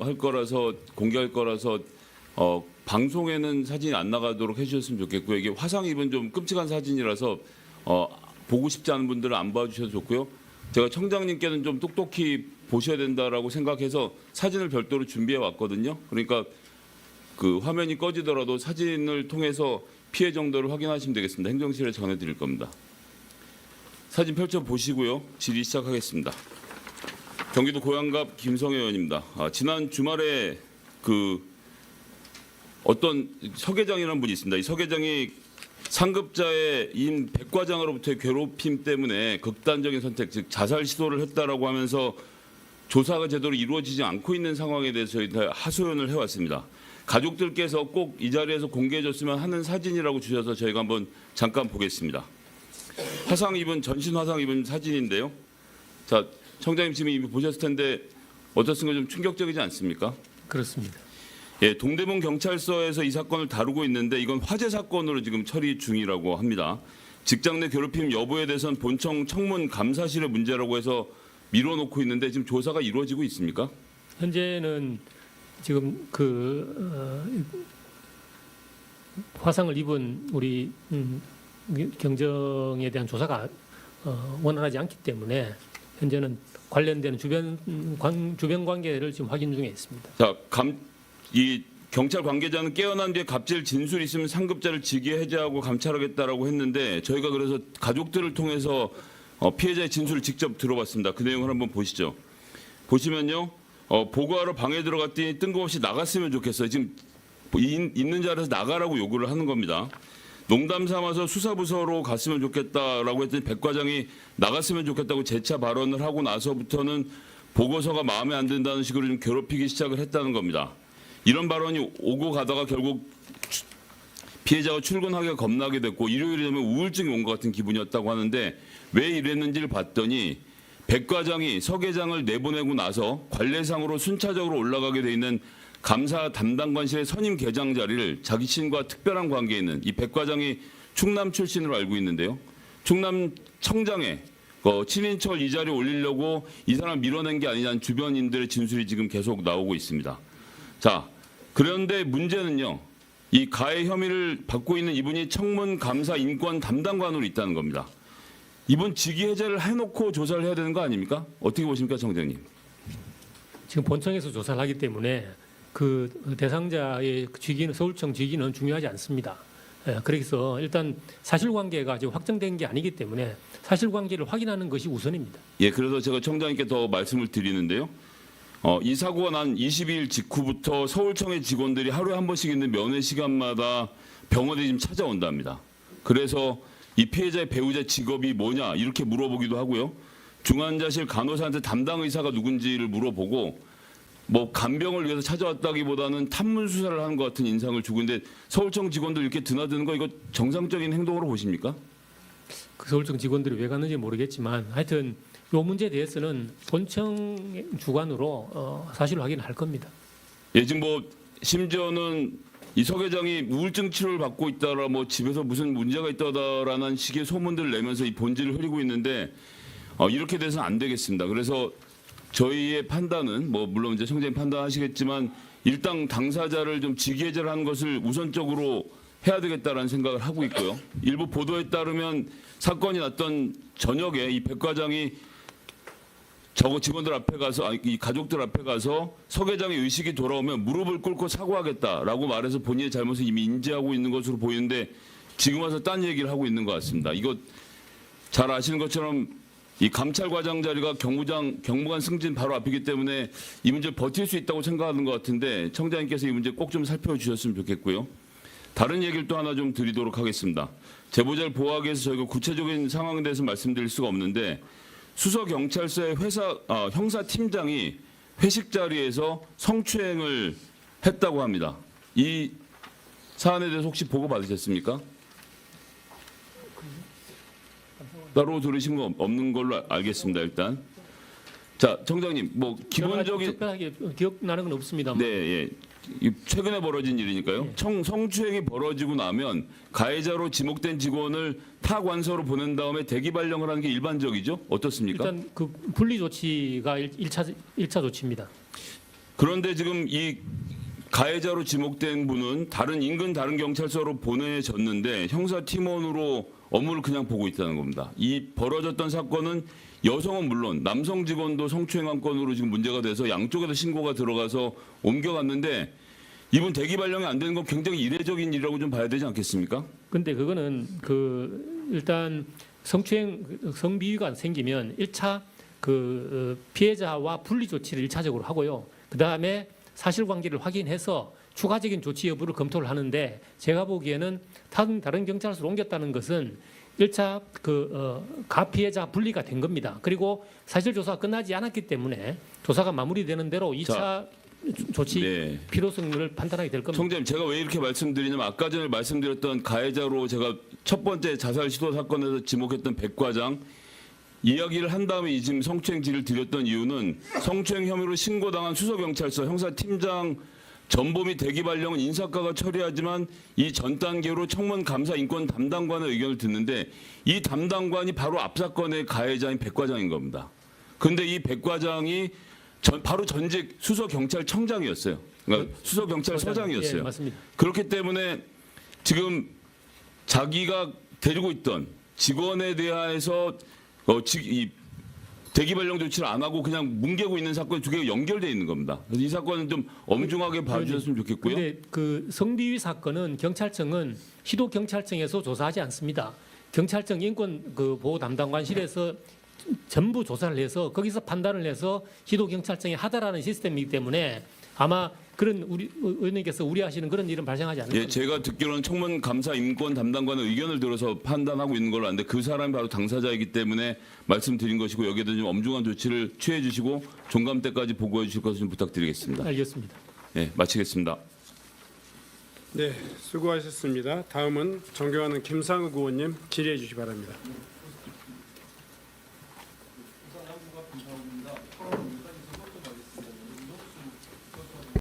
할 거라서 공개할 거라서 어, 방송에는 사진이 안 나가도록 해주셨으면 좋겠고요. 이게 화상 입은 좀 끔찍한 사진이라서 어, 보고 싶지 않은 분들은 안 봐주셔도 좋고요. 제가 청장님께는 좀 똑똑히 보셔야 된다라고 생각해서 사진을 별도로 준비해 왔거든요. 그러니까 그 화면이 꺼지더라도 사진을 통해서 피해 정도를 확인하시면 되겠습니다. 행정실에 전해드릴 겁니다. 사진 펼쳐 보시고요. 질의 시작하겠습니다. 경기도 고양갑 김성애 의원입니다. 아, 지난 주말에 그 어떤 서 계장이라는 분이 있습니다. 이 서 계장이 상급자의 인 백과장으로부터의 괴롭힘 때문에 극단적인 선택, 즉 자살 시도를 했다라고 하면서 조사가 제대로 이루어지지 않고 있는 상황에 대해서 하소연을 해왔습니다. 가족들께서 꼭 이 자리에서 공개해줬으면 하는 사진이라고 주셔서 저희가 한번 잠깐 보겠습니다. 화상 입은 전신 화상 입은 사진인데요. 자, 청장님 지금 이미 보셨을 텐데 어떻습니까? 좀 충격적이지 않습니까? 그렇습니다. 예, 동대문 경찰서에서 이 사건을 다루고 있는데 이건 화재 사건으로 지금 처리 중이라고 합니다. 직장 내 괴롭힘 여부에 대해서는 본청 청문 감사실의 문제라고 해서 밀어놓고 있는데 지금 조사가 이루어지고 있습니까? 현재는 지금 그 어, 화상을 입은 우리 음, 경정에 대한 조사가 어, 원활하지 않기 때문에 현재는 관련된 주변 음, 관, 주변 관계를 지금 확인 중에 있습니다. 자, 감, 이 경찰 관계자는 깨어난 뒤에 갑질 진술이 있으면 상급자를 직위 해제하고 감찰하겠다라고 했는데 저희가 그래서 가족들을 통해서 어, 피해자의 진술을 직접 들어봤습니다. 그 내용을 한번 보시죠. 보시면요, 어, 보고하러 방에 들어갔더니 뜬금없이 나갔으면 좋겠어요. 지금 인- 있는 자리에서 나가라고 요구를 하는 겁니다. 농담 삼아서 수사부서로 갔으면 좋겠다라고 했더니 백 과장이 나갔으면 좋겠다고 재차 발언을 하고 나서부터는 보고서가 마음에 안 든다는 식으로 좀 괴롭히기 시작을 했다는 겁니다. 이런 발언이 오고 가다가 결국 추- 피해자가 출근하기가 겁나게 됐고 일요일이 되면 우울증이 온 것 같은 기분이었다고 하는데 왜 이랬는지를 봤더니 백 과장이 서 계장을 내보내고 나서 관례상으로 순차적으로 올라가게 돼 있는 감사 담당관실의 선임 계장 자리를 자기 친과 특별한 관계에 있는 이 백 과장이 충남 출신으로 알고 있는데요. 충남 청장에 어, 친인척 이 자리에 올리려고 이 사람 밀어낸 게 아니냐는 주변인들의 진술이 지금 계속 나오고 있습니다. 자, 그런데 문제는요. 이 가해 혐의를 받고 있는 이분이 청문 감사 인권 담당관으로 있다는 겁니다. 이분 직위 해제를 해놓고 조사를 해야 되는 거 아닙니까? 어떻게 보십니까, 청장님? 지금 본청에서 조사를 하기 때문에 그 대상자의 직위는 서울청 직위는 중요하지 않습니다. 예, 그래서 일단 사실관계가 지금 확정된 게 아니기 때문에 사실관계를 확인하는 것이 우선입니다. 예, 그래서 제가 청장님께 더 말씀을 드리는데요. 어, 이 사고가 난 22일 직후부터 서울청의 직원들이 하루에 한 번씩 있는 면회 시간마다 병원에 지금 찾아온답니다. 그래서 이 피해자의 배우자 직업이 뭐냐 이렇게 물어보기도 하고요. 중환자실 간호사한테 담당 의사가 누군지를 물어보고 뭐 간병을 위해서 찾아왔다기보다는 탐문 수사를 하는 것 같은 인상을 주고 있는데 서울청 직원들 이렇게 드나드는 거 이거 정상적인 행동으로 보십니까? 그 서울청 직원들이 왜 갔는지 모르겠지만 하여튼 이 문제에 대해서는 본청 주관으로 어, 사실 확인할 겁니다. 예, 지금 뭐 심지어는 이서 계장이 우울증 치료를 받고 있다라 뭐 집에서 무슨 문제가 있다라는 식의 소문들을 내면서 이 본질을 흐리고 있는데 어, 이렇게 돼서는 안 되겠습니다. 그래서 저희의 판단은 뭐 물론 이제 청장님 판단하시겠지만 일당 당사자를 좀 직위해제를 하는 것을 우선적으로 해야 되겠다라는 생각을 하고 있고요. 일부 보도에 따르면 사건이 났던 저녁에 이 백 과장이 저거 직원들 앞에 가서 아니, 이 가족들 앞에 가서 서 계장의 의식이 돌아오면 무릎을 꿇고 사과하겠다라고 말해서 본인의 잘못을 이미 인지하고 있는 것으로 보이는데 지금 와서 딴 얘기를 하고 있는 것 같습니다. 이거 잘 아시는 것처럼 이 감찰과장 자리가 경무장 경무관 승진 바로 앞이기 때문에 이 문제를 버틸 수 있다고 생각하는 것 같은데 청장님께서 이 문제 꼭 좀 살펴주셨으면 좋겠고요. 다른 얘기를 또 하나 좀 드리도록 하겠습니다. 제보자를 보호하기 위해서 저희가 구체적인 상황에 대해서 말씀드릴 수가 없는데 수서 경찰서의 회사 아, 형사 팀장이 회식 자리에서 성추행을 했다고 합니다. 이 사안에 대해서 혹시 보고 받으셨습니까? 따로 들으신 거 없는 걸로 알겠습니다. 일단 자 청장님 뭐 기본적인 특별하게 기억나는 건 없습니다만 네, 예. 이 최근에 벌어진 일이니까요. 청, 성추행이 벌어지고 나면 가해자로 지목된 직원을 타 관서로 보낸 다음에 대기 발령을 하는 게 일반적이죠. 어떻습니까? 일단 그 분리 조치가 일- 일차 일차 조치입니다. 그런데 지금 이 가해자로 지목된 분은 다른 인근 다른 경찰서로 보내졌는데 형사 팀원으로 업무를 그냥 보고 있다는 겁니다. 이 벌어졌던 사건은 여성은 물론 남성 직원도 성추행한 건으로 지금 문제가 돼서 양쪽에서 신고가 들어가서 옮겨갔는데 이분 대기 발령이 안 되는 건 굉장히 이례적인 일이라고 좀 봐야 되지 않겠습니까? 근데 그거는 그 일단 성추행 성비위가 생기면 1차 그 어, 피해자와 분리 조치를 1차적으로 하고요. 그다음에 사실관계를 확인해서 추가적인 조치 여부를 검토를 하는데 제가 보기에는 다른 다른 경찰서로 옮겼다는 것은 1차 그 어, 가피해자 분리가 된 겁니다. 그리고 사실 조사가 끝나지 않았기 때문에 조사가 마무리되는 대로 2차 자, 조치 네. 필요성을 판단하게 될 겁니다. 총장님 제가 왜 이렇게 말씀드리냐면 아까 전에 말씀드렸던 가해자로 제가 첫 번째 자살 시도 사건에서 지목했던 백 과장 이야기를 한 다음에 이 지금 성추행지를 드렸던 이유는 성추행 혐의로 신고당한 수서경찰서 형사팀장 전범이 대기 발령은 인사과가 처리하지만 이 전 단계로 청문 감사 인권 담당관의 의견을 듣는데 이 담당관이 바로 앞 사건의 가해자인 백 과장인 겁니다. 근데 이 백 과장이 전- 바로 전직 수서 경찰청장이었어요. 그러니까 수서 경찰서장이었어요. 예, 맞습니다. 그렇기 때문에 지금 자기가 데리고 있던 직원에 대하여서 어, 지, 이 대기 발령 조치를 안 하고 그냥 뭉개고 있는 사건이 두 개가 연결돼 있는 겁니다. 그래서 이 사건은 좀 엄중하게 봐주셨으면 좋겠고요. 근데 그 성비위 사건은 경찰청은 시도 경찰청에서 조사하지 않습니다. 경찰청 인권 그 보호 담당관실에서 전부 조사를 해서 거기서 판단을 해서 시도 경찰청이 하다라는 시스템이기 때문에 아마 그런 우리 의원님께서 우려하시는 그런 일은 발생하지 않을 예, 겁니다. 제가 듣기로는 청문 감사 인권 담당관의 의견을 들어서 판단하고 있는 걸로 아는데 그 사람이 바로 당사자이기 때문에 말씀드린 것이고 여기에도 좀 엄중한 조치를 취해 주시고 종감 때까지 보고해 주실 것을 좀 부탁드리겠습니다. 알겠습니다. 예, 마치겠습니다. 네, 수고하셨습니다. 다음은 존경하는 김상욱 의원님 질의해 주시 기 바랍니다.